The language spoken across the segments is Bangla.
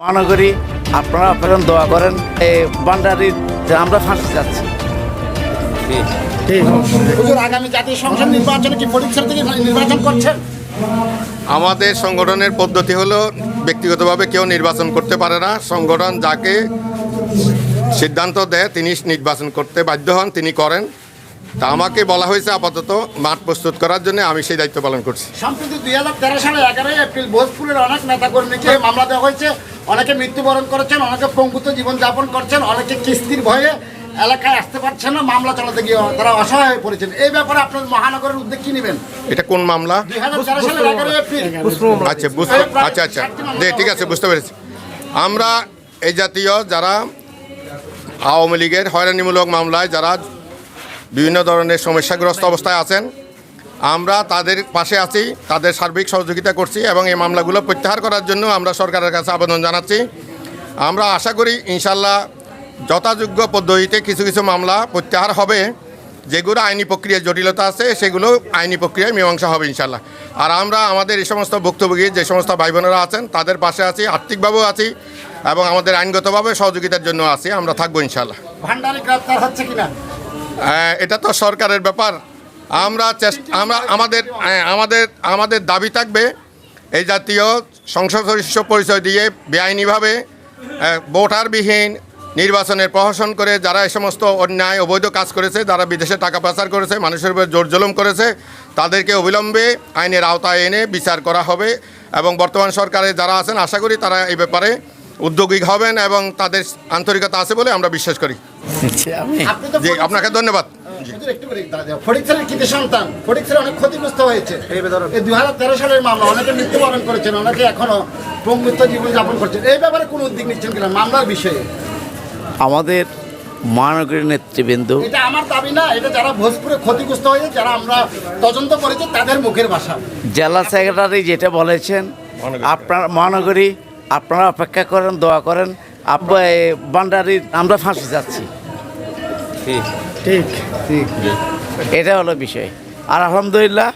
মনে করি আপনারা আপনারা দোয়া করেন এই বান্ডারির যে আমরা ফাঁসি যাচ্ছি আগামী জাতীয় সংসদ নির্বাচনে কি ফটিকছড়ি থেকে নির্বাচন করছেন? আমাদের সংগঠনের পদ্ধতি হলো ব্যক্তিগতভাবে কেউ নির্বাচন করতে পারে না। সংগঠন যাকে সিদ্ধান্ত দেয় তিনি নির্বাচন করতে বাধ্য হন তিনি করেন। তা আমাকে বলা হয়েছে আপাতত মাঠ প্রস্তুত করার জন্য আমি সেই দায়িত্ব পালন করছি। সম্প্রতি দুই হাজার তেরো সালে এগারোই এপ্রিল ভোজপুরের অনেক নেতাকর্মীকে মামলা দেওয়া হয়েছে। অনেকে মৃত্যুবরণ করেছেন অনেকে পঙ্গুত্ব জীবনযাপন করছেন অনেকে কিস্তির ভয়ে এলাকায় আসতে পারছেন না মামলা চালাতে গিয়ে তারা অসহায় হয়ে পড়েছেন। এই ব্যাপারে আপনার মহানগরের উদ্যোগ কি নেবেন? এটা কোন মামলা? আচ্ছা বুঝতে আচ্ছা আচ্ছা। ঠিক আছে বুঝতে পেরেছি। আমরা এই জাতীয় যারা আওয়ামী লীগের হয়রানিমূলক মামলায় যারা বিভিন্ন ধরনের সমস্যাগ্রস্ত অবস্থায় আছেন আমরা তাদের পাশে আছি তাদের সার্বিক সহযোগিতা করছি এবং এই মামলাগুলো প্রত্যাহার করার জন্য আমরা সরকারের কাছে আবেদন জানাচ্ছি। আমরা আশা করি ইনশাল্লাহ যথাযোগ্য পদ্ধতিতে কিছু কিছু মামলা প্রত্যাহার হবে যেগুলো আইনি প্রক্রিয়ায় জটিলতা আছে সেগুলো আইনি প্রক্রিয়ায় মীমাংসা হবে ইনশাল্লাহ আর আমরা আমাদের এই সমস্ত ভুক্তভোগী যে সমস্ত ভাই বোনেরা আছেন তাদের পাশে আছি আর্থিকভাবেও আছি এবং আমাদের আইনগতভাবে সহযোগিতার জন্য আছি আমরা থাকব ইনশাল্লাহ ভান্ডারি গ্রেপ্তার হচ্ছে কিনা? এটা তো সরকারের ব্যাপার। আমরা চেষ্টা আমরা আমাদের হ্যাঁ, আমাদের আমাদের দাবি থাকবে এই জাতীয় সংসদ সদস্য পরিচয় দিয়ে বেআইনিভাবে ভোটারবিহীন নির্বাচনের প্রহসন করে যারা এই সমস্ত অন্যায় অবৈধ কাজ করেছে যারা বিদেশে টাকা পাচার করেছে মানুষের উপর জোর জুলুম করেছে তাদেরকে অবিলম্বে আইনের আওতায় এনে বিচার করা হবে এবং বর্তমান সরকারে যারা আছেন আশা করি তারা এই ব্যাপারে উদ্যোগী হবেন এবং তাদের আন্তরিকতা আছে বলে আমরা বিশ্বাস করি। জি আপনাকে ধন্যবাদ। ফটিকছড়ির কৃতি সন্তান। ফটিকছড়ি অনেক ক্ষতিগ্রস্ত হয়েছে। এই দুই হাজার তেরো সালের মামলা অনেকে মৃত্যুবরণ করেছেন অনেকে এখনও পঙ্গুত্ব জীবন যাপন করছেন। এই ব্যাপারে কোন উদ্যোগ নিচ্ছেন কিনা? মামলার বিষয়ে। আমাদের মহানগরীর নেতৃবৃন্দ এটা আমার দাবি না এটা যারা ভোজপুরে ক্ষতিগ্রস্ত হয়েছে যারা আমরা তদন্ত করেছি তাদের মুখের ভাষা। জেলা সেক্রেটারি যেটা বলেছেন আপনার মহানগরী আপনারা অপেক্ষা করেন দোয়া করেন। আপ বান্ডারির আমরা ফাঁসি যাচ্ছি ঠিক। ঠিক। এটা হলো বিষয়। আর আলহামদুলিল্লাহ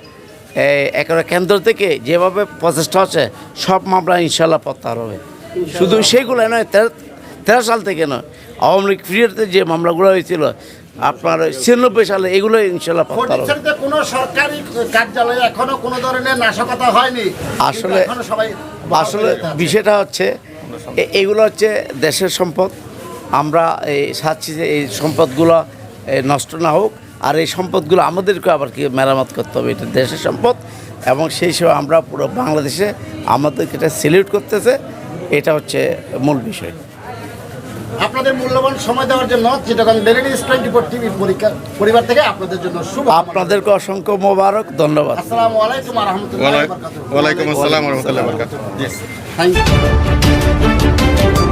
এই একেবারে কেন্দ্র থেকে যেভাবে প্রচেষ্টা হচ্ছে সব মামলা ইনশাল্লাহ প্রত্যাহার হবে। শুধু সেইগুলো নয় তেরো তেরো সাল থেকে নয় আওয়ামী লীগ পিরিয়ডে যে মামলাগুলো হয়েছিল আপনার ছিয়ানব্বই সালে এগুলো ইনশাল্লাহ প্রত্যাহার হবে। কোনো সরকারি কার্যালয়ে এখনও কোনো ধরনের নাশকতা হয়নি। আসলে- আসলে বিষয়টা হচ্ছে এগুলো হচ্ছে দেশের সম্পদ। আমরা এই চাচ্ছি যে এই সম্পদগুলো নষ্ট না হোক। আর এই সম্পদগুলো আমাদেরকে আবার কি মেরামত করতে হবে? এটা দেশের সম্পদ এবং সেই সময় আমরা পুরো বাংলাদেশে আমাদেরকে এটা সিলিউট করতেছে। এটা হচ্ছে মূল বিষয়। আপনাদের মূল্যবান সময় দেওয়ার জন্য Chittagong daily twenty four TV পরীক্ষা পরিবার থেকে আপনাদের জন্য শুভ আপনাদেরকে অসংখ্য মোবারক ধন্যবাদ। আসসালামু আলাইকুম রহমতুল্লাহ ওয়ালাইকুম আসসালাম রহমতুল্লাহ থ্যাংক ইউ